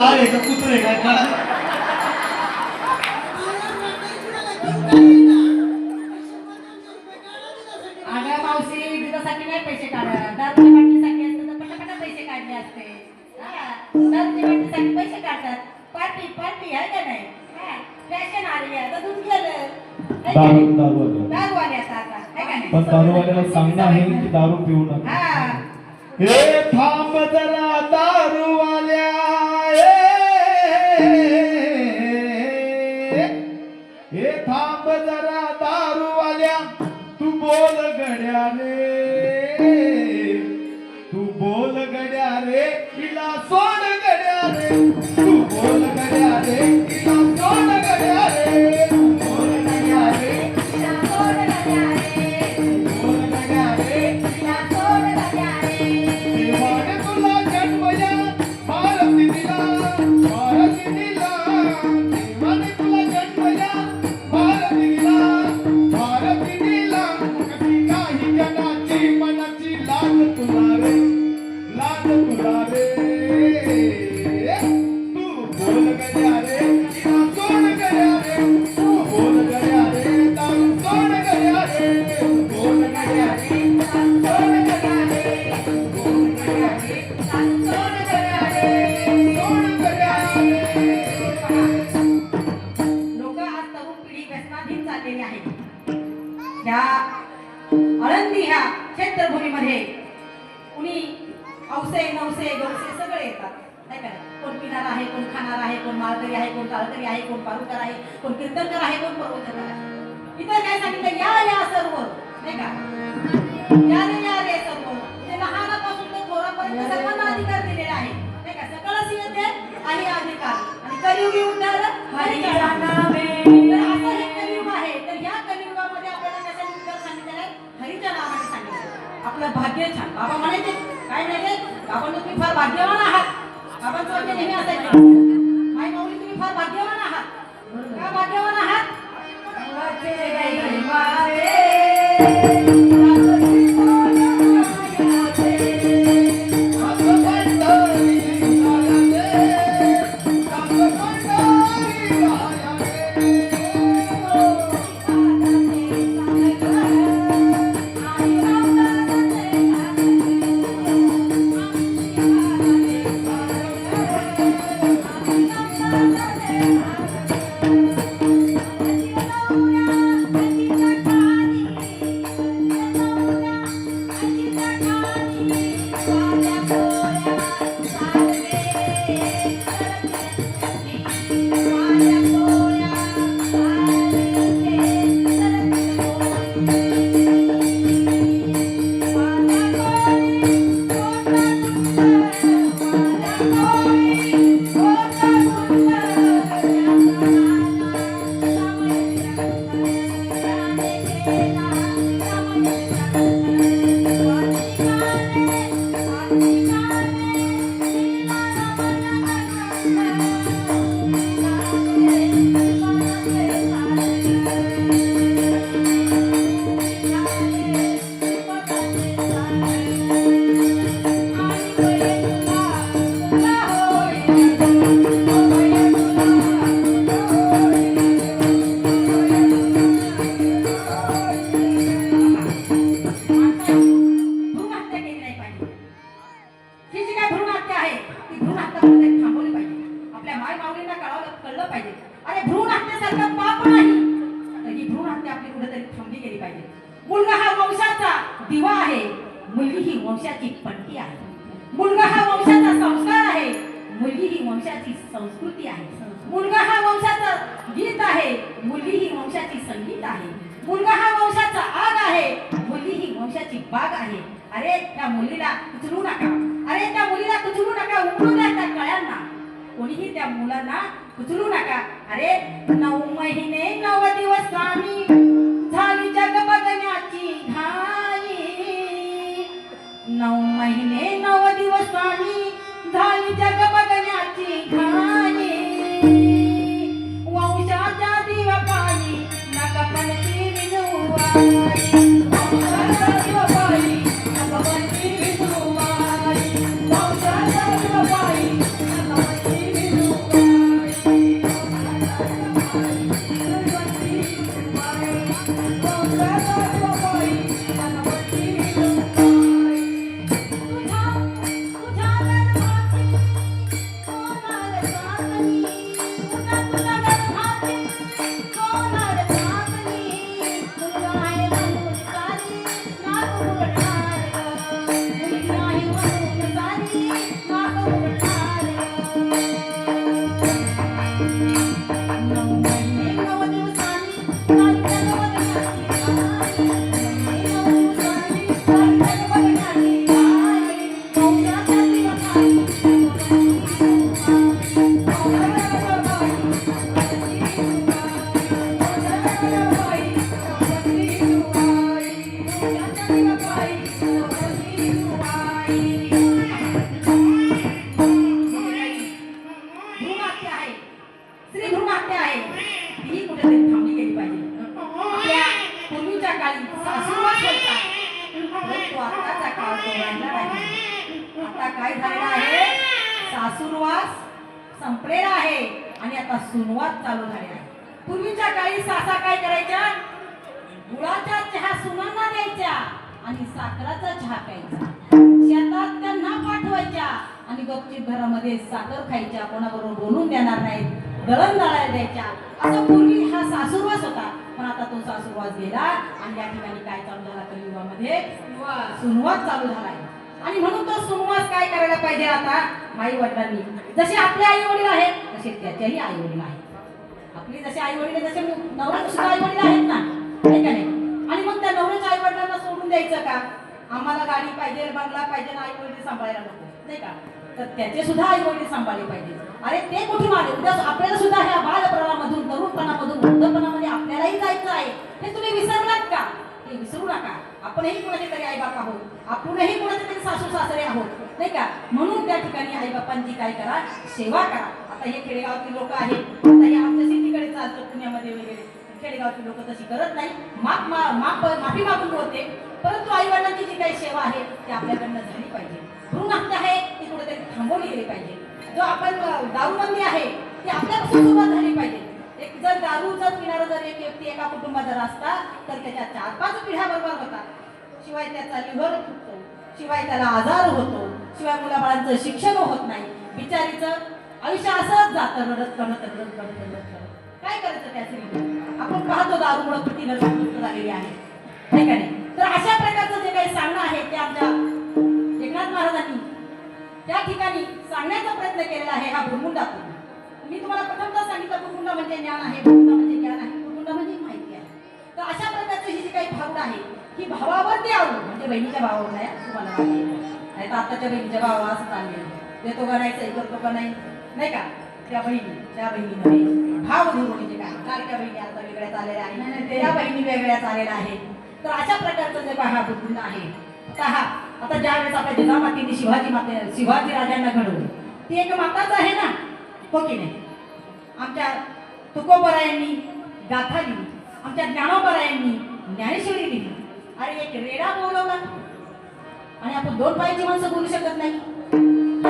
आहे का कुत्रे काय? का अगं मावशी दुधासाठी नाही पैसे काढत. दारूच्या बाटलीसाठी असतं तर पटापटा पैसे काढले असते. हा, दारूच्या बाटलीसाठी पैसे काढतात. पार्टी पार्टी आहे का नाही? फॅशन आली आहे. आता दूध गेलं. है का दारू नाही? दारू आली. दारू आली आता आता. है का नाही? पण दारूवाल्याला सांगणं आहे की दारू पिऊ नका. हा. थांब जरा दारूवाल्या कोण पिणार आहे कोण खाणार आहे कोण मालकरी आहे कोण टाळकरी आहे कोण पारुकर आहे कोण कीर्तनकर आहे कोण पर्वतकर आहे. इतर काय सांगितलं? या या सर्व. नाही का? या रे या रे सर्व. ते लहानापासून ते थोरापर्यंत सर्वांना अधिकार दिलेला आहे. नाही का? आणि अधिकार. आणि कलियुगी उद्धार तर असं हे कलियुग आहे. तर या कलियुगामध्ये आपल्याला कशाने उद्धार सांगितलेलं आहे? सांगितलं आपलं भाग्य छान. बाबा म्हणायचे काय म्हणायचे बाबा तुम्ही फार भाग्यवान आहात. बाबांचं नेहमी असायचे माय माऊली तुम्ही फार भाग्यवान आहात. का भाग्यवान आहात? बाग आहे. अरे त्या मुलीला उचलू नका. अरे त्या मुलीला उचलू नका. उचलू द्या त्या कळ्यांना. कोणीही त्या मुलांना उचलू नका. अरे नऊ महिने नऊ दिवस स्वामी झाली जग बघण्याची घाई. नऊ महिने नऊ दिवस स्वामी आता काय झालेला आहे? सासूरवास संपलेला आहे आणि आता सुनवास चालू झाले आहे. पूर्वीच्या काळी सासा काय करायच्या? गुळाचा चहा सुनांना द्यायच्या आणि साखराचा चहा प्यायचा. शेतात त्यांना पाठवायच्या आणि गपचीप घरामध्ये साखर खायच्या कोणाबरोबर बोलून देणार नाहीत. दळण दळायला द्यायच्या. असं पूर्वी हा सासूरवास होता. पण आता तो सासूरवास गेला आणि या ठिकाणी काय चालू झाला कलियुगामध्ये सुनवास चालू झालाय. आणि म्हणून तो सुनवास काय करायला पाहिजे आता? आई वडिलांनी. जसे आपले आई वडील आहेत तसे त्याच्याही आई वडील आहेत. आपली जसे आई वडील तसे नवऱ्याचे सुद्धा आई वडील आहेत ना? आहे का नाही? आणि मग त्या नवऱ्याच्या आई वडिलांना सोडून द्यायचं का? आम्हाला गाडी पाहिजे बंगला पाहिजे आई वडील सांभाळायला नको. नाही का? तर त्याचे सुद्धा आई वडील सांभाळले पाहिजे. अरे ते कुठे मागे? उद्या आपल्याला सुद्धा ह्या बालपणामधून तरुणपणामधून वृद्धपणामध्ये आपल्यालाही जायचं आहे. हे तुम्ही विसरलात का? हे विसरू नका. आपणही कुणाचे तरी आई बाप आहोत. आपणही कुणाचे तरी सासू सासरे आहोत. नाही का? म्हणून त्या ठिकाणी आई बापांची काय करा? सेवा करा. आता हे खेडेगावची लोक आहेत. आता हे आमच्या सिटीकडे चालतं पुण्यामध्ये वगैरे. खेडेगावची लोक तशी करत नाही. माप माप माफी मागून होते. परंतु आई वडिलांची जी काही सेवा आहे ती आपल्याकडनं झाली पाहिजे. भ्रूण हत्या आहे थांबवली गेली पाहिजे. जो आपण दारूबंदी आहे ती आपल्यापासून सुरुवात झाली पाहिजे. एक जर दारू जर पिणारा जर एक व्यक्ती एका कुटुंबात जर असता तर त्याच्या चार पाच पिढ्या बरोबर होतात. शिवाय त्याचा लिव्हर फुटतो शिवाय त्याला आजार होतो शिवाय मुलाबाळांचं शिक्षण होत नाही. बिचारीचं आयुष्य असंच जातं रडत रडत रडत रडत रडत काय करायचं त्या स्त्रीने आपण पाहतो दारूमुळे किती नरसंतुष्ट झालेली आहे. नाही का नाही? तर अशा प्रकारचं जे काही सांगणं आहे ते आमच्या त्या ठिकाणी सांगण्याचा प्रयत्न केलेला आहे हा भुरमुंडा मी तुम्हाला प्रथमतः सांगितलं भुरमुंडा म्हणजे ज्ञान आहे भुरमुंडा म्हणजे ज्ञान आहे भुरमुंडा म्हणजे माहिती आहे. तर अशा प्रकारची ही जी काही भावना आहे ही भावावरती आवड म्हणजे बहिणीच्या भावावर नाही तुम्हाला नाही तर आताच्या बहिणीच्या भावा असं चाललेलं देतो का नाही सही करतो का नाही नाही का? त्या बहिणी त्या बहिणीमध्ये. भाव धरून म्हणजे काय? लाडक्या बहिणी आता वेगळ्याच आलेल्या आहे त्या बहिणी वेगळ्याच आलेल्या आहेत. तर अशा प्रकारचं जे हा भुरमुंडा आहे आता आता ज्या वेळेस आपल्या जिजामातीने शिवाजी माते शिवाजी राजांना घडवलं ती एक माताच आहे ना? हो की नाही? आमच्या तुकोबरायांनी गाथा लिहिली आमच्या ज्ञानोबरायांनी ज्ञानेश्वरी लिहिली. अरे एक रेडा बोलवला. आणि आपण दोन पायाची माणसं बोलू शकत नाही.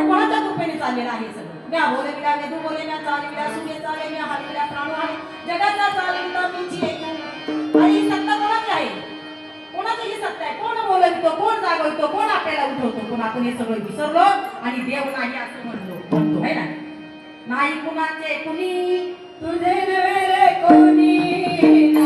कोणाच्या कृपेने चाललेलं आहे सगळं? म्या बोले वेदू बोले म्या चाले विला सूर्य चाले म्या प्राणू आहे जगाचा चालिता मीची एक कोणाची ही सत्ता आहे? कोण बोलवितो? कोण जागवतो? कोण आपल्याला उठवतो? कोण आपण हे सगळं विसरलो आणि देव नाही असं म्हणलो म्हणतो ना? नाही कुणाचे कुणी? तुझे नव्हे कोणी?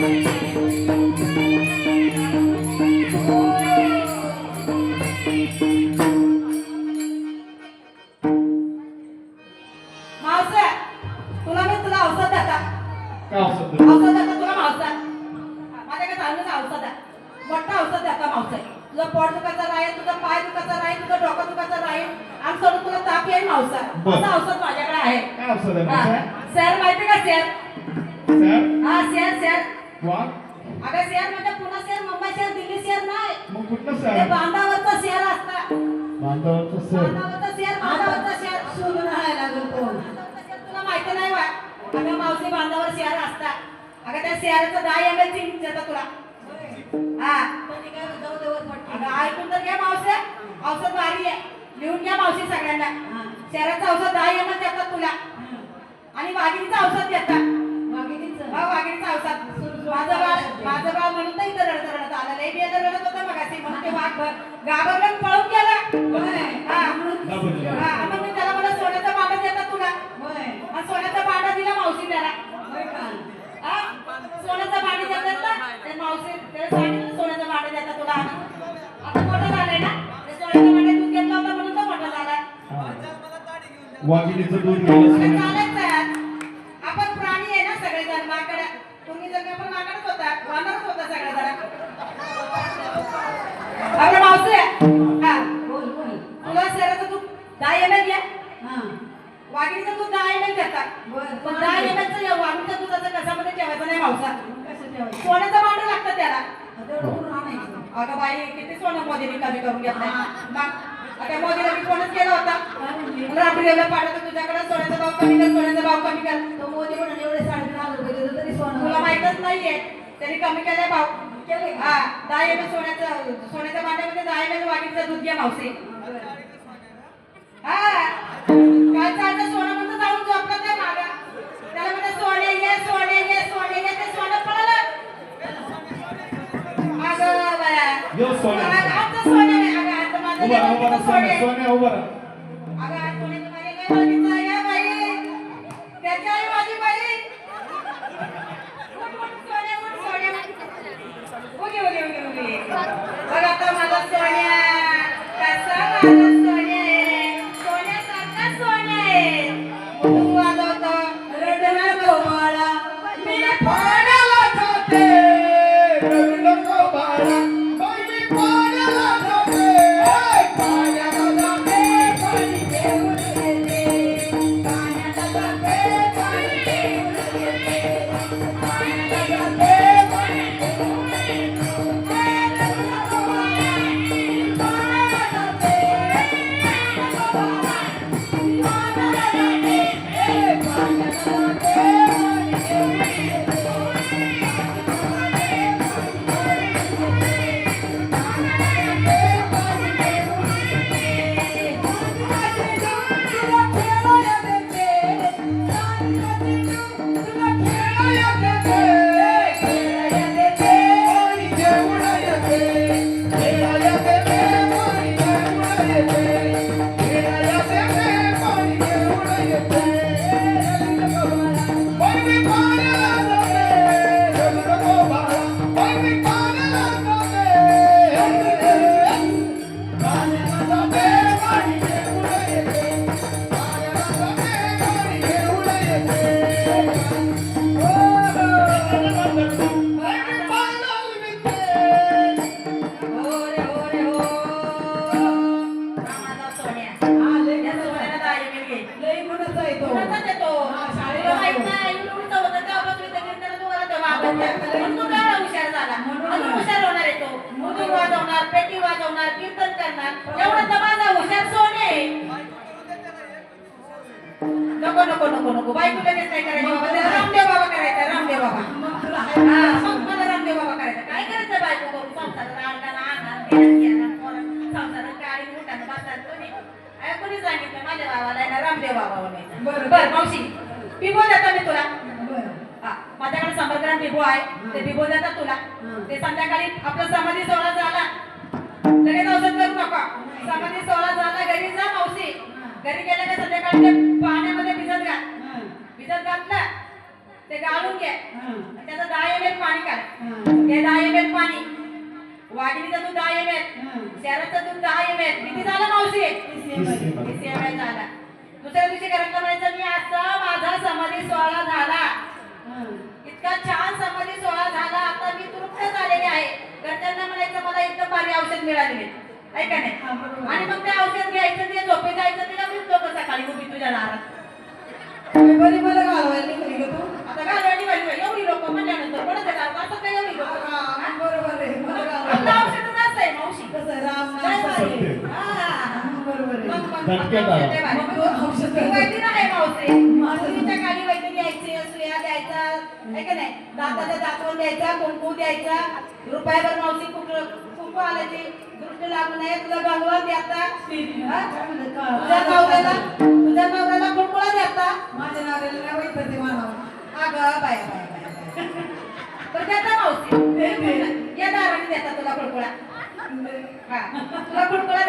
Thank you. मावशी सगळ्यांना. शेराचं औषध दहा एम देतात तुला. आणि वाघिणीचं औषध देतात. वाघिणीचं. हा वाघिणीचं औषध. माझं बाळ माझं बाळ म्हणून तर इथं रडत रडत आलं. लई बी रडत होतं मगाशी. म्हणून ते वाघ पळून गेलं. हा. हा, मग मी त्याला सोन्याचा देतात तुला. सोन्याचा दिला मावशी त्याला? हा? सोन्याचा देतात ना? ते मावशी त्याला सांगितलं सोन्याचा बांधा देतात तुला. आता मोठं झालंय ना? ते सोन्याचा वाघिणीचं दूध आहे. आपण प्राणी आहे ना सगळेजण माकडे तुम्ही जर का पण माकडच होता वानरच होता सगळेजण आपलं मावशी आहे. हा. तुला शहराचं दूध दहा एम एल घ्या हा. वाघिणीचं दूध दहा एम एल घेतात. पण दहा एम एलचं वाघीच्या दुधाचं कशामध्ये ठेवायचं नाही मावसा? सोन्याचं भांडं लागतं त्याला? अगं बाई किती सोनं मोदीने कमी करून घेतलंय मोदीला मी फोनच केला होता? रात्रीला पाठवतो तुझ्याकडे सोन्याचा भाव कमी कर सोन्याचा भाव कमी कर. तो मोदी म्हणाले एवढे साडेतीन हजार रुपये तरी सोनं तुला माहितच नाहीये त्यांनी कमी केलाय भाव. केलंय का? हा दहा एम सोन्याचं सोन्याच्या भांड्यामध्ये दहा एम एल वाघीचं दूध घ्या मावशी. बरं. हा काय चालतं सोनं म्हणतं जाऊन झोपलं त्या मागा. त्याला म्हणते सोने ये सोने ये सोने ये ते सोनं अगं बाया उभा उभा. सोन्या सोन्या उभा. अगं, आज सोन्याचं बायको लगेच काय करायचं? बाबा रामदेव बाबा करायचा रामदेव बाबा. हा? मग मला रामदेव बाबा करायचं. काय करायचं बायको करून? संसारात आणताना आणणार घेणार घेणार पोरं, संसारात गाडी मोठ्यानं बसतात कोणी अरे कोणी सांगितलं? माझ्या बाबाला ना रामदेव बाबा बरं. बरं मावशी. पिबो देता मी तुला. माझ्याकडे समर्पण बिबो आहे. ते बिबो देतात तुला. ते संध्याकाळी आपला समाधी सोहळा झाला. लगेच औषध करू नका. समाधी सोहळा झाला. घरी जा मावशी. घरी गेल्या का संध्याकाळी पाण्यामध्ये भिजत घाल. हं. भिजत घातलं ते गाळून घ्या त्याचं दहा एम पाणी काय ते दहा एम पाणी. वाघिणीचं तू दहा एम शहराचा तू दहा एम एल किती झालं मावशी? वीस झाला. दुसऱ्या दिवशी घरातला म्हणायचं मी असा माझा समाधी सोहळा झाला. इतका छान समाधी सोहळा झाला. आता मी तृप्त झालेले आहे. घरच्यांना म्हणायचं मला एकदम पाणी औषध मिळाले ऐका नाही? आणि मग ते औषध घ्यायचं ते झोपे जायचं ते मी सकाळी उभी तुझ्या दारात. बरी मला घालवायला निघाली तू. आता बाई बाई, एवढी लोक म्हणल्यानंतर कोणाचं गाव असं काय एवढी लोक हा, बरोबर आहे मला आपलं घालवायला औषध जास्त आहे मावशी. कसं राम काय भारी. हा. बरोबर आहे. मग- मग-. औषध. वैद्य नाही मावशी. मुलीच्या खाली वैद्य द्यायचे सुया द्यायचा. आहे का नाही? दाताचा दातवण द्यायचा कुंकू द्यायचा. रुपयाभर मावशी कुंकू कुंकू आल्याची दृष्टी लागू नये गंगवा द्याता हा? तुझ्या नवऱ्याला तुझ्या नवऱ्याला कुंकुळा द्याता माझ्या नावाला नाही वाईट ते मानावं अगं बाय बाय बाय तर देता मावशी. या दाराने देता तुला कुळकुळा हा. तुला कुळकुळा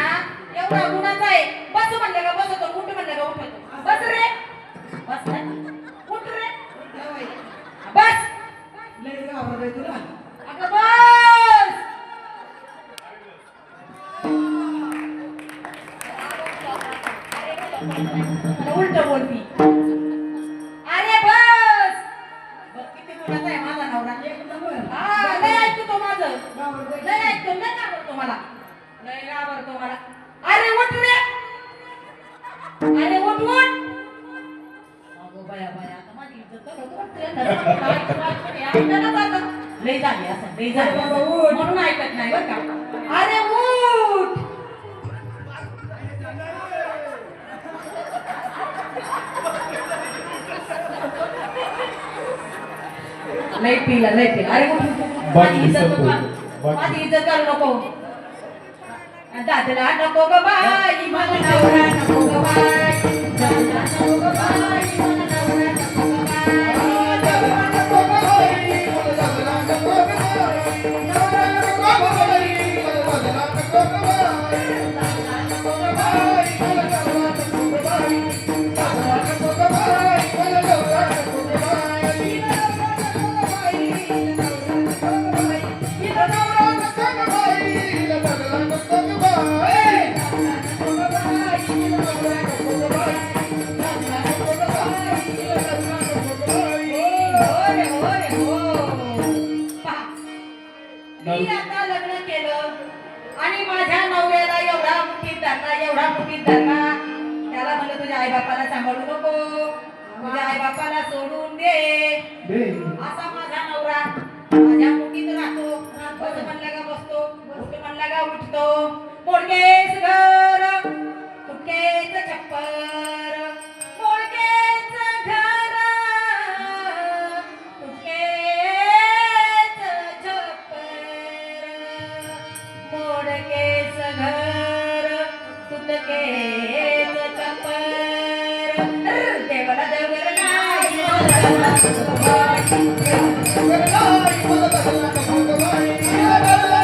ना एवढा गुणाचा आहे. बस म्हणलं का? बसतो उठ म्हणलं का? उठवतो. बस रे. बस ना. उठ रे. बस. लय घाबरलंय तुला. लय पिला लय पिला अरे. बाकी माझी इज्जत नको. माझी इज्जत करू नको दादला नको ग बाई मला नवरा नको ग बाई दादला नको ग बाई मला नवरा नको ग बाई बापाला सोडून दे. असा माझा नवरा. माझ्या मुठीत राहतो. बस म्हणला का बसतो? उठ म्हणला का उठतो? मोडकेस घर. तुटकेच छप्पर Thank you.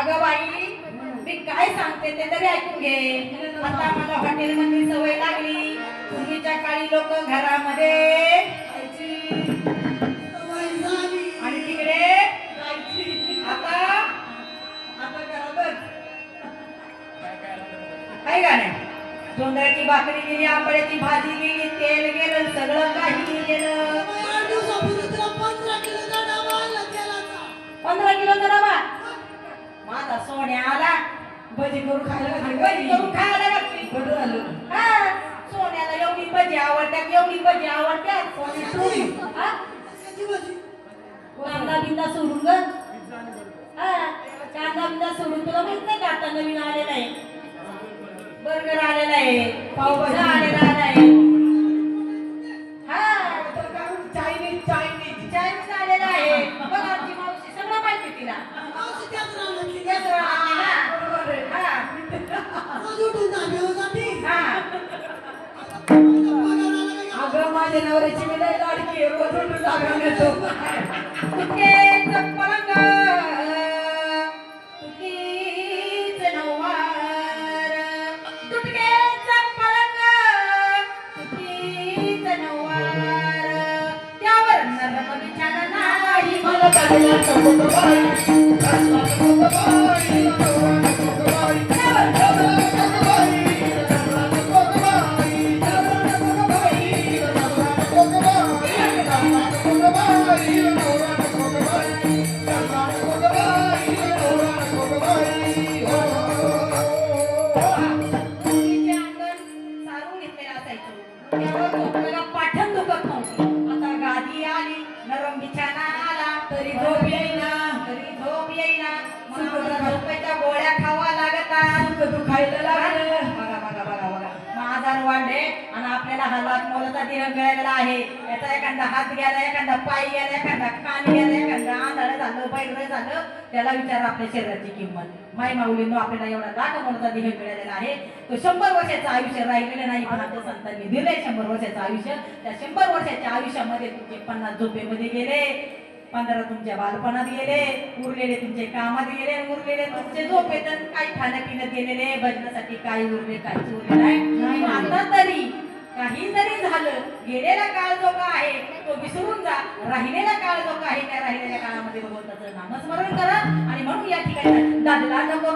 अगं बाई मी काय सांगते ते तरी ऐकून घे. आता मला हॉटेलमध्ये सवय लागली. पूर्वीच्या काळी लोक घरामध्ये आणि तिकडे आता आता घरातच. काय का नाही? जोंधळ्याची भाकरी गेली आंबड्याची भाजी गेली तेल गेलं सगळं काही गेलं. पंधरा किलो डबा माझा सोन्या आला भजी करून खायला भजी करून खायला घातली. बरं झालं. हा, सोन्याला एवढी भजी आवडतात एवढी भजी आवडतात. सोन्या हा? कांदा बिंदा सोडून ग. हा, कांदा बिंदा सोडून तुला माहीत नाही का आता नवीन आलेला आहे? बर्गर आलेला आहे. पावभाजी. आलेला आहे हात गेला एखादा पाय गेला एखादा कान गेला एखादा आंधळ झालं बैर झालं त्याला विचार आपल्या शरीराची किंमत. माई माऊलींनो आपल्याला एवढा लाख मोलाचा देह मिळालेला आहे. तो शंभर वर्षाचं आयुष्य राहिलेलं नाही पण आपल्या संतांनी दिलंय शंभर वर्षाचं आयुष्य. त्या शंभर वर्षाच्या आयुष्यामध्ये तुमचे पन्नास झोपेमध्ये गेले पंधरा तुमच्या बालपणात गेले उरलेले तुमचे कामात गेले उरलेले तुमचे झोपेत काही खाण्यापिण्यात गेलेले भजनासाठी काही उरले काहीच उरले नाही. आता तरी झालं गेलेला काळ जो का आहे तो विसरून जा राहिलेला काळ जो का आहे त्या राहिलेल्या काळामध्ये भगवंताचं नामस्मरण करा आणि म्हणून या ठिकाणी दादला नको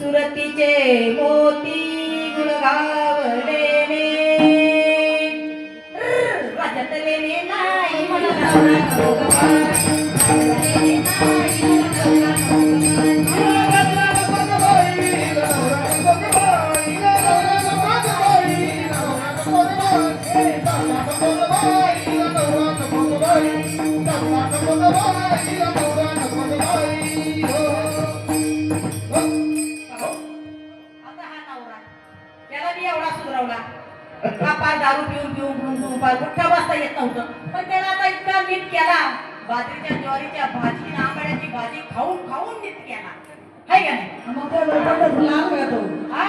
सुरतीचे मोती गुळगाव रे राज्यातले नाही म्हणून. नव्हतं. पण त्याला आता इतका नीट केला. बाजरीच्या ज्वारीच्या भाजी आंबड्याची भाजी खाऊन खाऊन नीट केला. हाय का नाही? मग तो हा?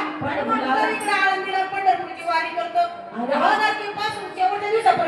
पंढरपूरची वारी करतो. तारखेपासून शेवटच्या दिवसापर्यंत